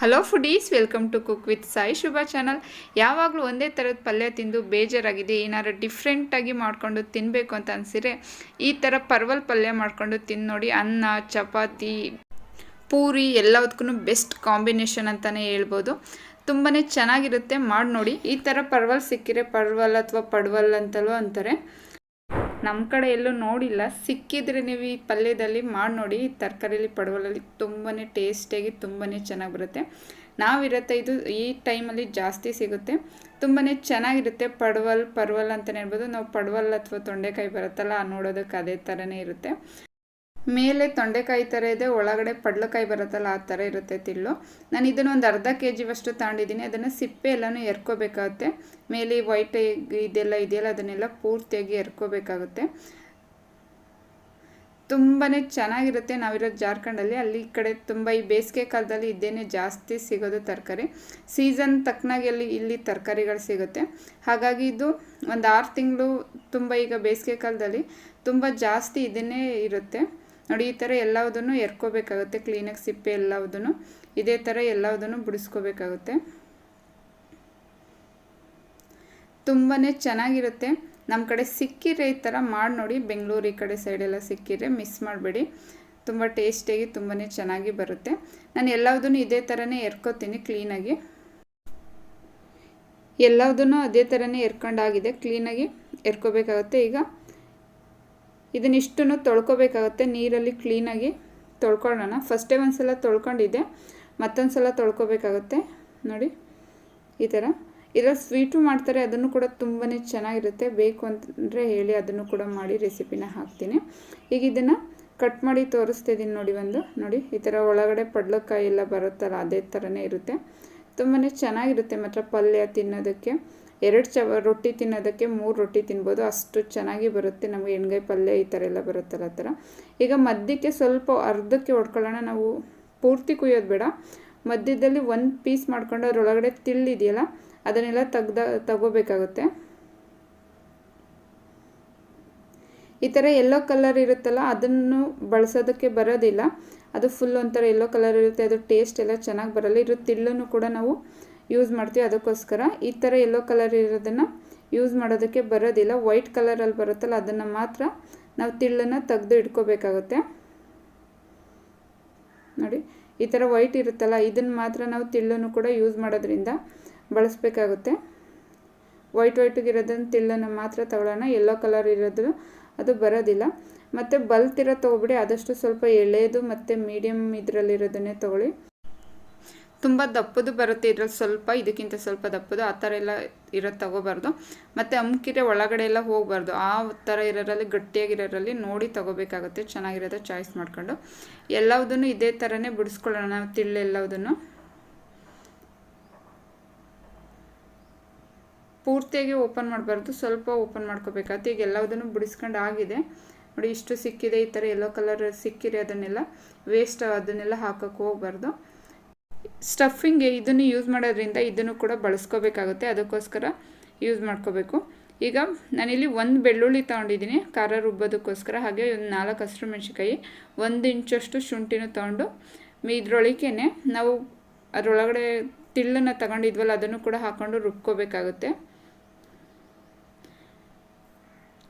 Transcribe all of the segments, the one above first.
Hello foodies welcome to cook with Sai Shubha channel ಯಾವಾಗಲೂ ಒಂದೇ ಥರದ ಪಲ್ಯ ತಿಂದು ಬೇಜಾರಾಗಿದೆ. ಏನಾರು ಡಿಫ್ರೆಂಟಾಗಿ ಮಾಡಿಕೊಂಡು ತಿನ್ನಬೇಕು ಅಂತ ಅನಿಸಿದ್ರೆ ಈ ಥರ ಪರ್ವಲ್ ಪಲ್ಯ ಮಾಡಿಕೊಂಡು ತಿಂದು ನೋಡಿ. ಅನ್ನ, ಚಪಾತಿ, ಪೂರಿ ಎಲ್ಲದಕ್ಕೂ ಬೆಸ್ಟ್ ಕಾಂಬಿನೇಷನ್ ಅಂತಲೇ ಹೇಳ್ಬೋದು. ತುಂಬಾ ಚೆನ್ನಾಗಿರುತ್ತೆ. ಮಾಡಿ ನೋಡಿ ಈ ಥರ ಪರ್ವಲ್ ಸಿಕ್ಕಿರೆ ಪರ್ವಲ್ ಅಥವಾ ಪಡ್ವಲ್ ಅಂತಲೂ ಅಂತಾರೆ. ನಮ್ಮ ಕಡೆ ಎಲ್ಲೂ ನೋಡಿಲ್ಲ. ಸಿಕ್ಕಿದ್ರೆ ನೀವು ಈ ಪಲ್ಯದಲ್ಲಿ ಮಾಡಿ ನೋಡಿ. ತರಕಾರಿಲಿ ಪಡವಲಲ್ಲಿ ತುಂಬಾ ಟೇಸ್ಟಿಯಾಗಿ ತುಂಬಾ ಚೆನ್ನಾಗಿ ಬರುತ್ತೆ. ನಾವಿರುತ್ತೆ ಇದು ಈ ಟೈಮಲ್ಲಿ ಜಾಸ್ತಿ ಸಿಗುತ್ತೆ. ತುಂಬಾ ಚೆನ್ನಾಗಿರುತ್ತೆ. ಪಡವಲ್, ಪರ್ವಲ್ ಅಂತಲೇ ಹೇಳ್ಬೋದು. ನಾವು ಪಡವಲ್ ಅಥವಾ ತೊಂಡೆಕಾಯಿ ಬರುತ್ತಲ್ಲ, ನೋಡೋದಕ್ಕೆ ಅದೇ ಥರನೇ ಇರುತ್ತೆ. ಮೇಲೆ ತೊಂಡೆಕಾಯಿ ಥರ ಇದೆ, ಒಳಗಡೆ ಪಡ್ಲಕಾಯಿ ಬರುತ್ತಲ್ಲ ಆ ಥರ ಇರುತ್ತೆ ತಿಳ್ಳು ನಾನು ಇದನ್ನು ಒಂದು ಅರ್ಧ ಕೆ ಜಿವಷ್ಟು ತಗೊಂಡಿದ್ದೀನಿ ಅದನ್ನು ಸಿಪ್ಪೆ ಎಲ್ಲನೂ ಎರ್ಕೋಬೇಕಾಗುತ್ತೆ. ಮೇಲೆ ವೈಟ್ ಇದೆಲ್ಲ ಇದೆಯಲ್ಲ, ಅದನ್ನೆಲ್ಲ ಪೂರ್ತಿಯಾಗಿ ಎರ್ಕೋಬೇಕಾಗುತ್ತೆ. ತುಂಬಾ ಚೆನ್ನಾಗಿರುತ್ತೆ ನಾವಿರೋ ಜಾರ್ಖಂಡಲ್ಲಿ. ಅಲ್ಲಿ ಈ ಕಡೆ ತುಂಬ ಈ ಬೇಸಿಗೆ ಕಾಲದಲ್ಲಿ ಇದ್ದೇನೆ ಜಾಸ್ತಿ ಸಿಗೋದು ತರಕಾರಿ. ಸೀಸನ್ ತಕ್ಕನಾಗಿ ಅಲ್ಲಿ ಇಲ್ಲಿ ತರಕಾರಿಗಳು ಸಿಗುತ್ತೆ. ಹಾಗಾಗಿ ಇದು ಒಂದು ಆರು ತಿಂಗಳು ತುಂಬ ಈಗ ಬೇಸಿಗೆ ಕಾಲದಲ್ಲಿ ತುಂಬ ಜಾಸ್ತಿ ಇದನ್ನೇ ಇರುತ್ತೆ. ನೋಡಿ, ಈ ಥರ ಎಲ್ಲವುದನ್ನು ಎರ್ಕೋಬೇಕಾಗುತ್ತೆ. ಕ್ಲೀನಾಗಿ ಸಿಪ್ಪೆ ಎಲ್ಲವುದನ್ನು. ಇದೇ ಥರ ಎಲ್ಲವುದನ್ನು ಬಿಡಿಸ್ಕೋಬೇಕಾಗುತ್ತೆ. ತುಂಬಾ ಚೆನ್ನಾಗಿರುತ್ತೆ. ನಮ್ಮ ಕಡೆ ಸಿಕ್ಕಿರೆ ಈ ಥರ ಮಾಡಿ ನೋಡಿ. ಬೆಂಗಳೂರು ಈ ಕಡೆ ಸೈಡೆಲ್ಲ ಸಿಕ್ಕಿರೆ ಮಿಸ್ ಮಾಡಬೇಡಿ. ತುಂಬ ಟೇಸ್ಟಿಯಾಗಿ ತುಂಬಾ ಚೆನ್ನಾಗಿ ಬರುತ್ತೆ. ನಾನು ಎಲ್ಲವುದನ್ನು ಇದೇ ಥರನೇ ಎರ್ಕೋತೀನಿ ಕ್ಲೀನಾಗಿ ಎಲ್ಲವುದನ್ನು ಅದೇ ಥರನೇ ಎರ್ಕೊಂಡಾಗಿದೆ. ಕ್ಲೀನಾಗಿ ಎರ್ಕೋಬೇಕಾಗುತ್ತೆ. ಈಗ ಇದನ್ನಿಷ್ಟನ್ನು ತೊಳ್ಕೊಬೇಕಾಗುತ್ತೆ. ನೀರಲ್ಲಿ ಕ್ಲೀನಾಗಿ ತೊಳ್ಕೊಳ್ಳೋಣ. ಫಸ್ಟೇ ಒಂದು ಸಲ ತೊಳ್ಕೊಂಡಿದ್ದೆ. ಮತ್ತೊಂದು ಸಲ ತೊಳ್ಕೊಬೇಕಾಗುತ್ತೆ. ನೋಡಿ, ಈ ಥರ. ಇದರಲ್ಲಿ ಸ್ವೀಟು ಮಾಡ್ತಾರೆ. ಅದನ್ನು ಕೂಡ ತುಂಬಾ ಚೆನ್ನಾಗಿರುತ್ತೆ. ಬೇಕು ಅಂತಂದರೆ ಹೇಳಿ ಅದನ್ನು ಕೂಡ ಮಾಡಿ ರೆಸಿಪಿನ ಹಾಕ್ತೀನಿ. ಈಗ ಇದನ್ನು ಕಟ್ ಮಾಡಿ ತೋರಿಸ್ತಿದ್ದೀನಿ ನೋಡಿ ಒಂದು. ನೋಡಿ, ಈ ಥರ ಒಳಗಡೆ ಪಡ್ಲಕಾಯಿ ಎಲ್ಲ ಬರುತ್ತಲ್ಲ, ಅದೇ ಥರನೇ ಇರುತ್ತೆ. ತುಂಬಾ ಚೆನ್ನಾಗಿರುತ್ತೆ ಮಾತ್ರ ಪಲ್ಯ ತಿನ್ನೋದಕ್ಕೆ. ಎರಡು ಚವ ರೊಟ್ಟಿ ತಿನ್ನೋದಕ್ಕೆ ಮೂರು ರೊಟ್ಟಿ ತಿನ್ಬೋದು. ಅಷ್ಟು ಚೆನ್ನಾಗಿ ಬರುತ್ತೆ. ನಮಗೆ ಎಣ್ಗಾಯಿ ಪಲ್ಯ ಈ ಥರ ಎಲ್ಲ ಬರುತ್ತಲ್ಲ ಆ ಥರ. ಈಗ ಮಧ್ಯಕ್ಕೆ ಸ್ವಲ್ಪ ಅರ್ಧಕ್ಕೆ ಹೊಡ್ಕೊಳ್ಳೋಣ ನಾವು ಪೂರ್ತಿ ಕುಯ್ಯೋದು ಬೇಡ. ಮಧ್ಯದಲ್ಲಿ ಒಂದು ಪೀಸ್ ಮಾಡ್ಕೊಂಡು ಅದರೊಳಗಡೆ ತಿಳ್ಳಿದೆಯಲ್ಲ, ಅದನ್ನೆಲ್ಲ ತೆಗ್ದ, ತಗೋಬೇಕಾಗುತ್ತೆ. ಈ ಥರ ಎಲ್ಲೋ ಕಲರ್ ಇರುತ್ತಲ್ಲ, ಅದನ್ನು ಬಳಸೋದಕ್ಕೆ ಬರೋದಿಲ್ಲ. ಅದು ಫುಲ್ ಒಂಥರ ಎಲ್ಲೋ ಕಲರ್ ಇರುತ್ತೆ, ಅದು ಟೇಸ್ಟ್ ಎಲ್ಲ ಚೆನ್ನಾಗಿ ಬರಲ್ಲ. ಇರೋ ತಿಳ್ಳನ್ನು ಕೂಡ ನಾವು ಯೂಸ್ ಮಾಡ್ತೀವಿ ಅದಕ್ಕೋಸ್ಕರ. ಈ ಥರ ಎಲ್ಲೋ ಕಲರ್ ಇರೋದನ್ನು ಯೂಸ್ ಮಾಡೋದಕ್ಕೆ ಬರೋದಿಲ್ಲ. ವೈಟ್ ಕಲರಲ್ಲಿ ಬರುತ್ತಲ್ಲ, ಅದನ್ನು ಮಾತ್ರ ನಾವು ತಿಳ್ಳನ್ನು ತೆಗೆದು ಇಟ್ಕೋಬೇಕಾಗುತ್ತೆ. ನೋಡಿ, ಈ ಥರ ವೈಟ್ ಇರುತ್ತಲ್ಲ, ಇದನ್ನು ಮಾತ್ರ ನಾವು ತಿಳ್ಳನ್ನು ಕೂಡ ಯೂಸ್ ಮಾಡೋದ್ರಿಂದ ಬಳಸಬೇಕಾಗುತ್ತೆ. ವೈಟ್ ವೈಟಿಗಿರೋದನ್ನು ತಿಳ್ಳನ್ನು ಮಾತ್ರ ತಗೊಳ್ಳೋಣ. ಎಲ್ಲೋ ಕಲರ್ ಇರೋದು ಅದು ಬರೋದಿಲ್ಲ. ಮತ್ತು ಬಲ್ತಿರೋ ತೊಗೊಬಿಡಿ, ಆದಷ್ಟು ಸ್ವಲ್ಪ ಎಳೆದು ಮತ್ತು ಮೀಡಿಯಮ್ ಇದರಲ್ಲಿರೋದನ್ನೇ ತೊಗೊಳ್ಳಿ. ತುಂಬ ದಪ್ಪದು ಬರುತ್ತೆ ಇದ್ರಲ್ಲಿ ಸ್ವಲ್ಪ, ಇದಕ್ಕಿಂತ ಸ್ವಲ್ಪ ದಪ್ಪದು, ಆ ಥರ ಎಲ್ಲ ಇರೋದು ತಗೋಬಾರ್ದು. ಮತ್ತು ಅಮ್ಕಿರೆ ಒಳಗಡೆ ಎಲ್ಲ ಹೋಗಬಾರ್ದು. ಆ ಥರ ಇರೋರಲ್ಲಿ ಗಟ್ಟಿಯಾಗಿರೋರಲ್ಲಿ ನೋಡಿ ತಗೋಬೇಕಾಗುತ್ತೆ, ಚೆನ್ನಾಗಿರೋದು ಚಾಯ್ಸ್ ಮಾಡ್ಕೊಂಡು. ಎಲ್ಲವುದನ್ನು ಇದೇ ಥರನೇ ಬಿಡಿಸ್ಕೊಳ್ಳೋಣ, ತಿಳ್ಳೆಲ್ಲವುದನ್ನು. ಪೂರ್ತಿಯಾಗಿ ಓಪನ್ ಮಾಡಬಾರ್ದು, ಸ್ವಲ್ಪ ಓಪನ್ ಮಾಡ್ಕೋಬೇಕಾಗುತ್ತೆ ಈಗ ಎಲ್ಲದನ್ನು ಬಿಡಿಸ್ಕೊಂಡು ಆಗಿದೆ. ನೋಡಿ, ಇಷ್ಟು ಸಿಕ್ಕಿದೆ, ಈ ಥರ ಎಲ್ಲೋ ಕಲರ್ ಸಿಕ್ಕಿರಿ ಅದನ್ನೆಲ್ಲ ವೇಸ್ಟ್ ಅದನ್ನೆಲ್ಲ ಹಾಕೋಕ್ಕೆ ಹೋಗ್ಬಾರ್ದು. ಸ್ಟಫಿಂಗ್ಗೆ ಇದನ್ನು ಯೂಸ್ ಮಾಡೋದ್ರಿಂದ ಇದನ್ನು ಕೂಡ ಬಳಸ್ಕೋಬೇಕಾಗುತ್ತೆ. ಅದಕ್ಕೋಸ್ಕರ ಯೂಸ್ ಮಾಡ್ಕೋಬೇಕು. ಈಗ ನಾನಿಲ್ಲಿ ಒಂದು ಬೆಳ್ಳುಳ್ಳಿ ತೊಗೊಂಡಿದ್ದೀನಿ. ಖಾರ ರುಬ್ಬೋದಕ್ಕೋಸ್ಕರ, ಹಾಗೆ ಒಂದು ನಾಲ್ಕು ಹಸಿರು ಮೆಣಸಿಕಾಯಿ ಒಂದು ಇಂಚಷ್ಟು ಶುಂಠಿನೂ ತೊಗೊಂಡು ಇದ್ರೊಳಗೇ ನಾವು ಅದರೊಳಗಡೆ ತಿಳ್ಳನ್ನು ತಗೊಂಡಿದ್ವಲ್ಲ, ಅದನ್ನು ಕೂಡ ಹಾಕ್ಕೊಂಡು ರುಬ್ಕೋಬೇಕಾಗುತ್ತೆ.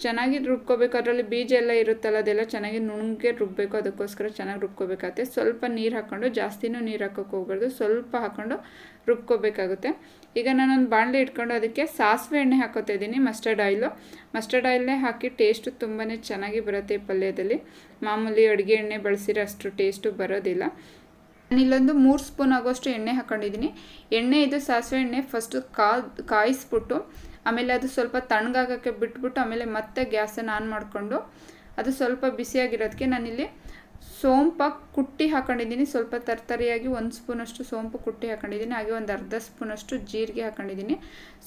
ಚೆನ್ನಾಗಿ ರುಬ್ಕೋಬೇಕು, ಅದರಲ್ಲಿ ಬೀಜ ಎಲ್ಲ ಇರುತ್ತಲ್ಲ, ಅದೆಲ್ಲ ಚೆನ್ನಾಗಿ ನುಣುಗೆ ರುಬ್ಬಬೇಕು ಅದಕ್ಕೋಸ್ಕರ ಚೆನ್ನಾಗಿ ರುಬ್ಕೋಬೇಕಾಗುತ್ತೆ. ಸ್ವಲ್ಪ ನೀರು ಹಾಕ್ಕೊಂಡು, ಜಾಸ್ತಿನೂ ನೀರು ಹಾಕೋಕೆ ಹೋಗ್ಬಾರ್ದು, ಸ್ವಲ್ಪ ಹಾಕ್ಕೊಂಡು ರುಬ್ಕೋಬೇಕಾಗುತ್ತೆ. ಈಗ ನಾನೊಂದು ಬಾಣಲೆ ಇಟ್ಕೊಂಡು ಅದಕ್ಕೆ ಸಾಸಿವೆ ಎಣ್ಣೆ ಹಾಕೋತಾ ಇದ್ದೀನಿ ಮಸ್ಟರ್ಡ್ ಆಯಿಲು ಮಸ್ಟರ್ಡ್ ಆಯಿಲ್ನೇ ಹಾಕಿ ಟೇಸ್ಟು ತುಂಬಾ ಚೆನ್ನಾಗಿ ಬರುತ್ತೆ ಪಲ್ಯದಲ್ಲಿ. ಮಾಮೂಲಿ ಅಡುಗೆ ಎಣ್ಣೆ ಬಳಸಿರೋ ಅಷ್ಟು ಟೇಸ್ಟು ಬರೋದಿಲ್ಲ. ನಾನಿಲ್ಲೊಂದು ಮೂರು ಸ್ಪೂನ್ ಆಗೋಷ್ಟು ಎಣ್ಣೆ ಹಾಕ್ಕೊಂಡಿದ್ದೀನಿ ಎಣ್ಣೆ ಇದು ಸಾಸಿವೆ ಎಣ್ಣೆ ಫಸ್ಟು ಕಾ ಕಾಯಿಸ್ಬಿಟ್ಟು ಆಮೇಲೆ ಅದು ಸ್ವಲ್ಪ ತಣ್ಣಗಾಗೋಕ್ಕೆ ಬಿಟ್ಬಿಟ್ಟು ಆಮೇಲೆ ಮತ್ತೆ ಗ್ಯಾಸನ್ನು ಆನ್ ಮಾಡಿಕೊಂಡು ಅದು ಸ್ವಲ್ಪ ಬಿಸಿಯಾಗಿರೋದಕ್ಕೆ ನಾನಿಲ್ಲಿ ಸೋಂಪ ಕುಟ್ಟಿ ಹಾಕೊಂಡಿದ್ದೀನಿ. ಸ್ವಲ್ಪ ತರ್ತರಿಯಾಗಿ ಒಂದು ಸ್ಪೂನಷ್ಟು ಸೋಂಪು ಕುಟ್ಟಿ ಹಾಕೊಂಡಿದ್ದೀನಿ. ಹಾಗೆ ಒಂದು ಅರ್ಧ ಸ್ಪೂನಷ್ಟು ಜೀರಿಗೆ ಹಾಕೊಂಡಿದ್ದೀನಿ.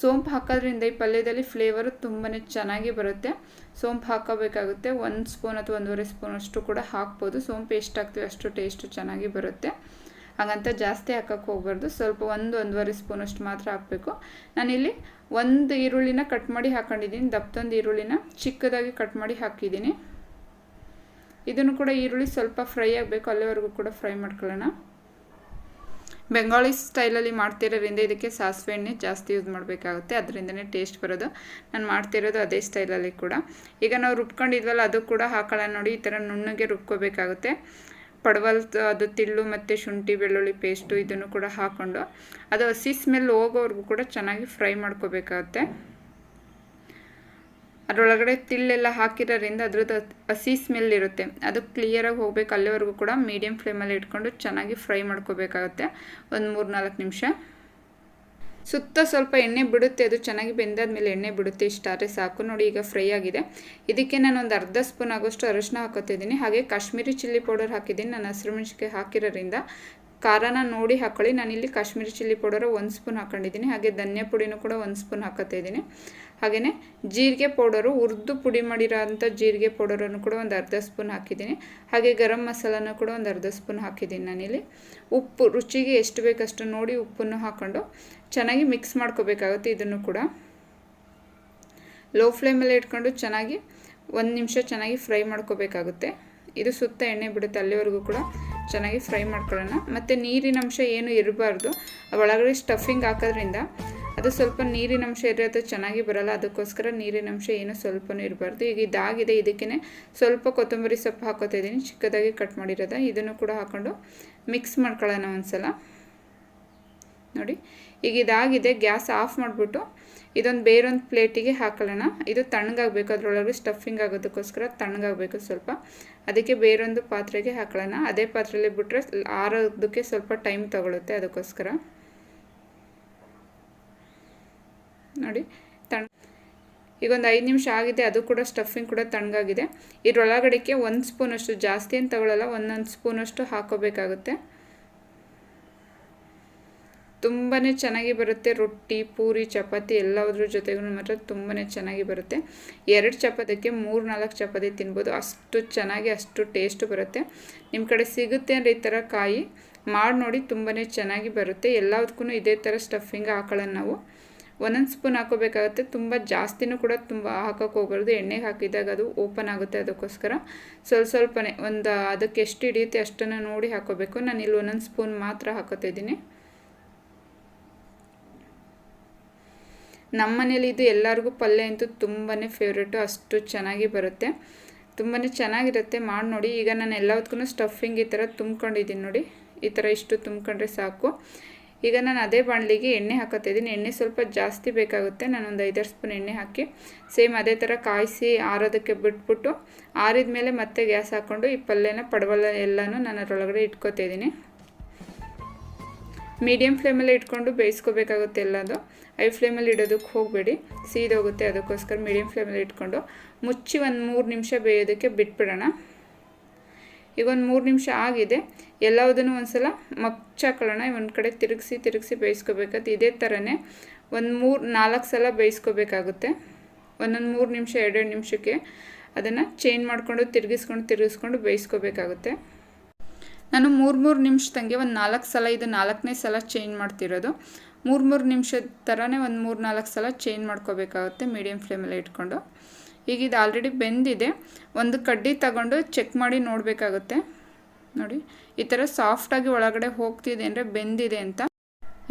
ಸೋಂಪು ಹಾಕೋದ್ರಿಂದ ಈ ಪಲ್ಯದಲ್ಲಿ ಫ್ಲೇವರು ತುಂಬಾ ಚೆನ್ನಾಗಿ ಬರುತ್ತೆ. ಸೋಂಪು ಹಾಕೋಬೇಕಾಗುತ್ತೆ. ಒಂದು ಸ್ಪೂನ್ ಅಥವಾ ಒಂದೂವರೆ ಸ್ಪೂನಷ್ಟು ಕೂಡ ಹಾಕ್ಬೋದು. ಸೋಂಪು ಎಷ್ಟು ಹಾಕ್ತೀವಿ ಅಷ್ಟು ಟೇಸ್ಟು ಚೆನ್ನಾಗಿ ಬರುತ್ತೆ. ಹಾಗಂತ ಜಾಸ್ತಿ ಹಾಕೋಕ್ಕೆ ಹೋಗ್ಬಾರ್ದು. ಸ್ವಲ್ಪ ಒಂದು ಒಂದೂವರೆ ಸ್ಪೂನಷ್ಟು ಮಾತ್ರ ಹಾಕಬೇಕು. ನಾನಿಲ್ಲಿ ಒಂದು ಈರುಳ್ಳಿನ ಕಟ್ ಮಾಡಿ ಹಾಕೊಂಡಿದ್ದೀನಿ. ದಪ್ಪದೊಂದು ಈರುಳ್ಳಿನ ಚಿಕ್ಕದಾಗಿ ಕಟ್ ಮಾಡಿ ಹಾಕಿದ್ದೀನಿ. ಇದನ್ನು ಕೂಡ ಈರುಳ್ಳಿ ಸ್ವಲ್ಪ ಫ್ರೈ ಆಗಬೇಕು. ಅಲ್ಲಿವರೆಗೂ ಕೂಡ ಫ್ರೈ ಮಾಡ್ಕೊಳ್ಳೋಣ. ಬೆಂಗಾಳಿ ಸ್ಟೈಲಲ್ಲಿ ಮಾಡ್ತಿರೋದ್ರಿಂದ ಇದಕ್ಕೆ ಸಾಸಿವೆ ಎಣ್ಣೆ ಜಾಸ್ತಿ ಯೂಸ್ ಮಾಡಬೇಕಾಗುತ್ತೆ. ಅದರಿಂದನೇ ಟೇಸ್ಟ್ ಬರೋದು. ನಾನು ಮಾಡ್ತಿರೋದು ಅದೇ ಸ್ಟೈಲಲ್ಲಿ ಕೂಡ. ಈಗ ನಾವು ರುಬ್ಕೊಂಡಿದ್ವಲ್ಲ, ಅದು ಕೂಡ ಹಾಕೋಣ ನೋಡಿ. ಈ ಥರ ನುಣ್ಣಗೆ ರುಬ್ಕೋಬೇಕಾಗುತ್ತೆ. ಪಡವಲ್ ಅದು ತಿಳ್ಳು ಮತ್ತು ಶುಂಠಿ, ಬೆಳ್ಳುಳ್ಳಿ ಪೇಸ್ಟು ಇದನ್ನು ಕೂಡ ಹಾಕ್ಕೊಂಡು ಅದು ಹಸಿ ಸ್ಮೆಲ್ ಹೋಗೋವರೆಗೂ ಕೂಡ ಚೆನ್ನಾಗಿ ಫ್ರೈ ಮಾಡ್ಕೋಬೇಕಾಗುತ್ತೆ. ಅದರೊಳಗಡೆ ತಿಳ್ಳೆಲ್ಲ ಹಾಕಿರೋದ್ರಿಂದ ಅದ್ರದ್ದು ಹಸಿ ಸ್ಮೆಲ್ ಇರುತ್ತೆ. ಅದು ಕ್ಲಿಯರಾಗಿ ಹೋಗ್ಬೇಕು, ಅಲ್ಲಿವರೆಗೂ ಕೂಡ ಮೀಡಿಯಮ್ ಫ್ಲೇಮಲ್ಲಿ ಇಟ್ಕೊಂಡು ಚೆನ್ನಾಗಿ ಫ್ರೈ ಮಾಡ್ಕೋಬೇಕಾಗುತ್ತೆ. ಒಂದು ಮೂರು ನಾಲ್ಕು ನಿಮಿಷ. ಸುತ್ತ ಸ್ವಲ್ಪ ಎಣ್ಣೆ ಬಿಡುತ್ತೆ, ಅದು ಚೆನ್ನಾಗಿ ಬೆಂದಾದ ಮೇಲೆ ಎಣ್ಣೆ ಬಿಡುತ್ತೆ ಇಷ್ಟಾದರೆ ಸಾಕು. ನೋಡಿ, ಈಗ ಫ್ರೈ ಆಗಿದೆ. ಇದಕ್ಕೆ ನಾನು ಒಂದು ಅರ್ಧ ಸ್ಪೂನ್ ಆಗೋಷ್ಟು ಅರಶಿನ ಹಾಕೋತಿದ್ದೀನಿ ಹಾಗೆ ಕಾಶ್ಮೀರಿ ಚಿಲ್ಲಿ ಪೌಡರ್ ಹಾಕಿದ್ದೀನಿ. ನಾನು ಹಸಿರು ಮೆಣಸಿಗೆ ಹಾಕಿರೋದ್ರಿಂದ ಖಾರನ ನೋಡಿ ಹಾಕೊಳ್ಳಿ. ನಾನಿಲ್ಲಿ ಕಾಶ್ಮೀರಿ ಚಿಲ್ಲಿ ಪೌಡರ್ ಒಂದು ಸ್ಪೂನ್ ಹಾಕೊಂಡಿದ್ದೀನಿ. ಹಾಗೆ ಧನ್ಯ ಪುಡಿನೂ ಕೂಡ ಒಂದು ಸ್ಪೂನ್ ಹಾಕೋತಾ ಇದ್ದೀನಿ. ಹಾಗೆಯೇ ಜೀರಿಗೆ ಪೌಡರು ಹುರಿದು ಪುಡಿ ಮಾಡಿರೋ ಅಂಥ ಜೀರಿಗೆ ಪೌಡರನ್ನು ಕೂಡ ಒಂದು ಅರ್ಧ ಸ್ಪೂನ್ ಹಾಕಿದ್ದೀನಿ. ಹಾಗೆ ಗರಂ ಮಸಾಲನ ಕೂಡ ಒಂದು ಅರ್ಧ ಸ್ಪೂನ್ ಹಾಕಿದ್ದೀನಿ ನಾನಿಲ್ಲಿ. ಉಪ್ಪು, ರುಚಿಗೆ ಎಷ್ಟು ಬೇಕಷ್ಟು ನೋಡಿ ಉಪ್ಪನ್ನು ಹಾಕ್ಕೊಂಡು ಚೆನ್ನಾಗಿ ಮಿಕ್ಸ್ ಮಾಡ್ಕೋಬೇಕಾಗುತ್ತೆ ಇದನ್ನು ಕೂಡ. ಲೋ ಫ್ಲೇಮಲ್ಲಿ ಇಟ್ಕೊಂಡು ಚೆನ್ನಾಗಿ ಒಂದು ನಿಮಿಷ ಚೆನ್ನಾಗಿ ಫ್ರೈ ಮಾಡ್ಕೋಬೇಕಾಗುತ್ತೆ. ಇದು ಸುತ್ತ ಎಣ್ಣೆ ಬಿಡುತ್ತೆ ಅಲ್ಲಿವರೆಗೂ ಕೂಡ ಚೆನ್ನಾಗಿ ಫ್ರೈ ಮಾಡ್ಕೊಳ್ಳೋಣ. ಮತ್ತು ನೀರಿನ ಅಂಶ ಏನು ಇರಬಾರ್ದು. ಒಳಗಡೆ ಸ್ಟಫಿಂಗ್ ಹಾಕೋದ್ರಿಂದ ಅದು ಸ್ವಲ್ಪ ನೀರಿನ ಅಂಶ ಇರೋದು ಚೆನ್ನಾಗಿ ಬರಲ್ಲ. ಅದಕ್ಕೋಸ್ಕರ ನೀರಿನ ಅಂಶ ಏನು ಸ್ವಲ್ಪನೂ ಇರಬಾರ್ದು. ಈಗ ಇದಾಗಿದೆ ಇದಕ್ಕೇ ಸ್ವಲ್ಪ ಕೊತ್ತಂಬರಿ ಸೊಪ್ಪು ಹಾಕೋತಾ ಇದ್ದೀನಿ. ಚಿಕ್ಕದಾಗಿ ಕಟ್ ಮಾಡಿರೋದ. ಇದನ್ನು ಕೂಡ ಹಾಕ್ಕೊಂಡು ಮಿಕ್ಸ್ ಮಾಡ್ಕೊಳ್ಳೋಣ ಒಂದ್ಸಲ. ನೋಡಿ, ಈಗ ಇದಾಗಿದೆ ಗ್ಯಾಸ್ ಆಫ್ ಮಾಡಿಬಿಟ್ಟು ಇದೊಂದು ಬೇರೊಂದು ಪ್ಲೇಟಿಗೆ ಹಾಕೊಳ್ಳೋಣ. ಇದು ತಣ್ಣಗಾಗಬೇಕು, ಅದರೊಳಗೆ ಸ್ಟಫಿಂಗ್ ಆಗೋದಕ್ಕೋಸ್ಕರ ತಣ್ಣಗಾಗಬೇಕು ಸ್ವಲ್ಪ. ಅದಕ್ಕೆ ಬೇರೊಂದು ಪಾತ್ರೆಗೆ ಹಾಕೊಳ್ಳೋಣ. ಅದೇ ಪಾತ್ರೆಯಲ್ಲಿ ಬಿಟ್ಟರೆ ಆರೋದಕ್ಕೆ ಸ್ವಲ್ಪ ಟೈಮ್ ತಗೊಳುತ್ತೆ ಅದಕ್ಕೋಸ್ಕರ. ನೋಡಿ ತಣ್ಣ ಈಗ ಒಂದು ಐದು ನಿಮಿಷ ಆಗಿದೆ, ಅದು ಕೂಡ ಸ್ಟಫಿಂಗ್ ಕೂಡ ತಣ್ಣಗಾಗಿದೆ. ಇದರೊಳಗಡೆಗೆ ಒಂದು ಸ್ಪೂನಷ್ಟು, ಜಾಸ್ತಿ ಏನು ತಗೊಳ್ಳಲ್ಲ ಒಂದೊಂದು ಸ್ಪೂನಷ್ಟು ಹಾಕೋಬೇಕಾಗುತ್ತೆ. ತುಂಬಾ ಚೆನ್ನಾಗಿ ಬರುತ್ತೆ ರೊಟ್ಟಿ, ಪೂರಿ, ಚಪಾತಿ ಎಲ್ಲದ್ರ ಜೊತೆಗೂ ಮಾತ್ರ ತುಂಬಾ ಚೆನ್ನಾಗಿ ಬರುತ್ತೆ. ಎರಡು ಚಪಾತಿಗೆ ಮೂರು ನಾಲ್ಕು ಚಪಾತಿ ತಿನ್ಬೋದು. ಅಷ್ಟು ಚೆನ್ನಾಗಿ, ಅಷ್ಟು ಟೇಸ್ಟು ಬರುತ್ತೆ. ನಿಮ್ಮ ಕಡೆ ಸಿಗುತ್ತೆ ಅಂದರೆ ಈ ಥರ ಕಾಯಿ. ಮಾಡಿ ನೋಡಿ ತುಂಬಾ ಚೆನ್ನಾಗಿ ಬರುತ್ತೆ. ಎಲ್ಲದಕ್ಕೂ ಇದೇ ಥರ ಸ್ಟಫಿಂಗ್ ಹಾಕೊಳ್ಳೋಣ ನಾವು. ಒಂದೊಂದು ಸ್ಪೂನ್ ಹಾಕೋಬೇಕಾಗುತ್ತೆ. ತುಂಬ ಜಾಸ್ತಿನೂ ಕೂಡ ತುಂಬ ಹಾಕೋಕೆ ಹೋಗ್ಬಾರ್ದು. ಎಣ್ಣೆಗೆ ಹಾಕಿದಾಗ ಅದು ಓಪನ್ ಆಗುತ್ತೆ ಅದಕ್ಕೋಸ್ಕರ. ಸ್ವಲ್ಪ ಸ್ವಲ್ಪನೇ ಒಂದು ಅದಕ್ಕೆ ಎಷ್ಟು ಹಿಡಿಯುತ್ತೆ ಅಷ್ಟನ್ನು ನೋಡಿ ಹಾಕೋಬೇಕು. ನಾನು ಇಲ್ಲಿ ಒಂದೊಂದು ಸ್ಪೂನ್ ಮಾತ್ರ ಹಾಕೋತಿದ್ದೀನಿ ನಮ್ಮ ಮನೇಲಿ ಇದು ಎಲ್ಲರಿಗೂ ಪಲ್ಯ ಅಂತೂ ತುಂಬಾ ಫೇವ್ರೇಟು ಅಷ್ಟು ಚೆನ್ನಾಗಿ ಬರುತ್ತೆ. ತುಂಬಾ ಚೆನ್ನಾಗಿರುತ್ತೆ. ಮಾಡಿ ನೋಡಿ. ಈಗ ನಾನು ಎಲ್ಲದಕ್ಕೂ ಸ್ಟಫಿಂಗ್ ಈ ಥರ ತುಂಬ್ಕೊಂಡಿದ್ದೀನಿ ನೋಡಿ. ಈ ಥರ ಇಷ್ಟು ತುಂಬ್ಕೊಂಡ್ರೆ ಸಾಕು. ಈಗ ನಾನು ಅದೇ ಬಾಣಲಿಗೆ ಎಣ್ಣೆ ಹಾಕೋತಿದ್ದೀನಿ ಎಣ್ಣೆ ಸ್ವಲ್ಪ ಜಾಸ್ತಿ ಬೇಕಾಗುತ್ತೆ. ನಾನು ಒಂದು ಐದಾರು ಸ್ಪೂನ್ ಎಣ್ಣೆ ಹಾಕಿ ಸೇಮ್ ಅದೇ ಥರ ಕಾಯಿಸಿ ಆರೋದಕ್ಕೆ ಬಿಟ್ಬಿಟ್ಟು ಆರಿದ ಮೇಲೆ ಮತ್ತೆ ಗ್ಯಾಸ್ ಹಾಕ್ಕೊಂಡು ಈ ಪಲ್ಯನ, ಪಡವಲ ಎಲ್ಲನೂ ನಾನು ಅದರೊಳಗಡೆ ಇಟ್ಕೋತಿದ್ದೀನಿ ಮೀಡಿಯಮ್ ಫ್ಲೇಮಲ್ಲೇ ಇಟ್ಕೊಂಡು ಬೇಯಿಸ್ಕೋಬೇಕಾಗುತ್ತೆ ಎಲ್ಲದು. ಐ ಫ್ಲೇಮಲ್ಲಿ ಇಡೋದಕ್ಕೆ ಹೋಗಬೇಡಿ. ಸೀದೋಗುತ್ತೆ. ಅದಕ್ಕೋಸ್ಕರ ಮೀಡಿಯಮ್ ಫ್ಲೇಮಲ್ಲಿ ಇಟ್ಕೊಂಡು ಮುಚ್ಚಿ ಒಂದು ಮೂರು ನಿಮಿಷ ಬೇಯೋದಕ್ಕೆ ಬಿಟ್ಬಿಡೋಣ. ಈಗ ಒಂದು ಮೂರು ನಿಮಿಷ ಆಗಿದೆ. ಎಲ್ಲದನ್ನು ಒಂದು ಸಲ ಮಚ್ಚಾಕೊಳ್ಳೋಣ ಒಂದು ಕಡೆ ತಿರುಗಿಸಿ ತಿರುಗಿಸಿ ಬೇಯಿಸ್ಕೋಬೇಕಂತ. ಇದೇ ಥರನೇ ಒಂದು ಮೂರು, ನಾಲ್ಕು ಸಲ ಬೇಯಿಸ್ಕೋಬೇಕಾಗುತ್ತೆ. ಒಂದೊಂದು ಮೂರು ನಿಮಿಷ, ಎರಡೆರಡು ನಿಮಿಷಕ್ಕೆ ಅದನ್ನು ಚೇಂಜ್ ಮಾಡಿಕೊಂಡು, ತಿರುಗಿಸ್ಕೊಂಡು ತಿರುಗಿಸ್ಕೊಂಡು ಬೇಯಿಸ್ಕೋಬೇಕಾಗುತ್ತೆ. ನಾನು ಮೂರು ಮೂರು ನಿಮಿಷದಂಗೆ ಒಂದು ನಾಲ್ಕು ಸಲ ಇದು ನಾಲ್ಕನೇ ಸಲ ಚೇಂಜ್ ಮಾಡ್ತಿರೋದು. ಮೂರು ಮೂರು ನಿಮಿಷದ ಥರನೇ ಒಂದು ಮೂರು, ನಾಲ್ಕು ಸಲ ಚೇಂಜ್ ಮಾಡ್ಕೋಬೇಕಾಗುತ್ತೆ ಮೀಡಿಯಮ್ ಫ್ಲೇಮಲ್ಲಿ ಇಟ್ಕೊಂಡು. ಈಗ ಇದು ಆಲ್ರೆಡಿ ಬೆಂದಿದೆ. ಒಂದು ಕಡ್ಡಿ ತಗೊಂಡು ಚೆಕ್ ಮಾಡಿ ನೋಡಬೇಕಾಗುತ್ತೆ. ನೋಡಿ, ಈ ಥರ ಸಾಫ್ಟಾಗಿ ಒಳಗಡೆ ಹೋಗ್ತಿದೆ ಅಂದರೆ ಬೆಂದಿದೆ ಅಂತ.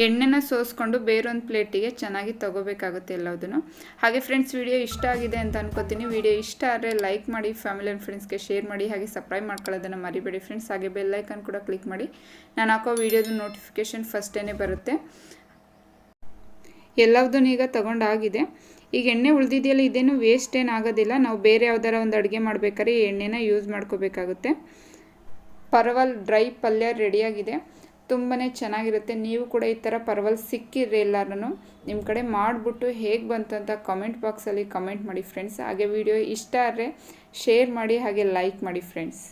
ಎಣ್ಣೆನ ಸೋಸ್ಕೊಂಡು ಬೇರೊಂದು ಪ್ಲೇಟಿಗೆ ಚೆನ್ನಾಗಿ ತೊಗೋಬೇಕಾಗುತ್ತೆ ಎಲ್ಲದನ್ನು ಹಾಗೆ ಫ್ರೆಂಡ್ಸ್ ವಿಡಿಯೋ ಇಷ್ಟ ಆಗಿದೆ ಅಂತ ಅನ್ಕೋತೀನಿ. ವಿಡಿಯೋ ಇಷ್ಟ ಆದರೆ ಲೈಕ್ ಮಾಡಿ ಫ್ಯಾಮಿಲಿ ಆ್ಯಂಡ್ ಫ್ರೆಂಡ್ಸ್ಗೆ ಶೇರ್ ಮಾಡಿ, ಹಾಗೆ ಸಬ್ಸ್ಕ್ರೈಬ್ ಮಾಡ್ಕೊಳ್ಳೋದನ್ನು ಮರಿಬೇಡಿ ಫ್ರೆಂಡ್ಸ್ ಹಾಗೆ ಬೆಲ್ ಐಕನ್ ಕೂಡ ಕ್ಲಿಕ್ ಮಾಡಿ. ನಾನು ಹಾಕೋ ವೀಡಿಯೋದ ನೋಟಿಫಿಕೇಷನ್ ಫಸ್ಟೇ ಬರುತ್ತೆ. ಎಲ್ಲದನ್ನು ಈಗ ತಗೊಂಡಾಗಿದೆ. ಈಗ ಎಣ್ಣೆ ಉಳಿದಿದೆಯಲ್ಲ, ಇದೇನು ವೇಸ್ಟ್ ಏನಾಗೋದಿಲ್ಲ ನಾವು ಬೇರೆ ಯಾವ್ದಾರ ಒಂದು ಅಡುಗೆ ಮಾಡಬೇಕಾದ್ರೆ ಈ ಎಣ್ಣೆನ ಯೂಸ್ ಮಾಡ್ಕೋಬೇಕಾಗುತ್ತೆ. ಪರವಲ್ ಡ್ರೈ ಪಲ್ಯ ರೆಡಿಯಾಗಿದೆ ತುಂಬಾ ಚೆನ್ನಾಗಿರುತ್ತೆ. ನೀವು ಕೂಡ ಈ ಥರ ಪರ್ವಲ್ ಸಿಕ್ಕಿದ್ರೆ ಎಲ್ಲರೂ ನಿಮ್ಮ ಕಡೆ ಮಾಡಿಬಿಟ್ಟು ಹೇಗೆ ಬಂತು ಅಂತ ಕಮೆಂಟ್ ಬಾಕ್ಸಲ್ಲಿ ಕಮೆಂಟ್ ಮಾಡಿ ಫ್ರೆಂಡ್ಸ್ ಹಾಗೆ ವಿಡಿಯೋ ಇಷ್ಟ ಆದರೆ ಶೇರ್ ಮಾಡಿ, ಹಾಗೆ ಲೈಕ್ ಮಾಡಿ ಫ್ರೆಂಡ್ಸ್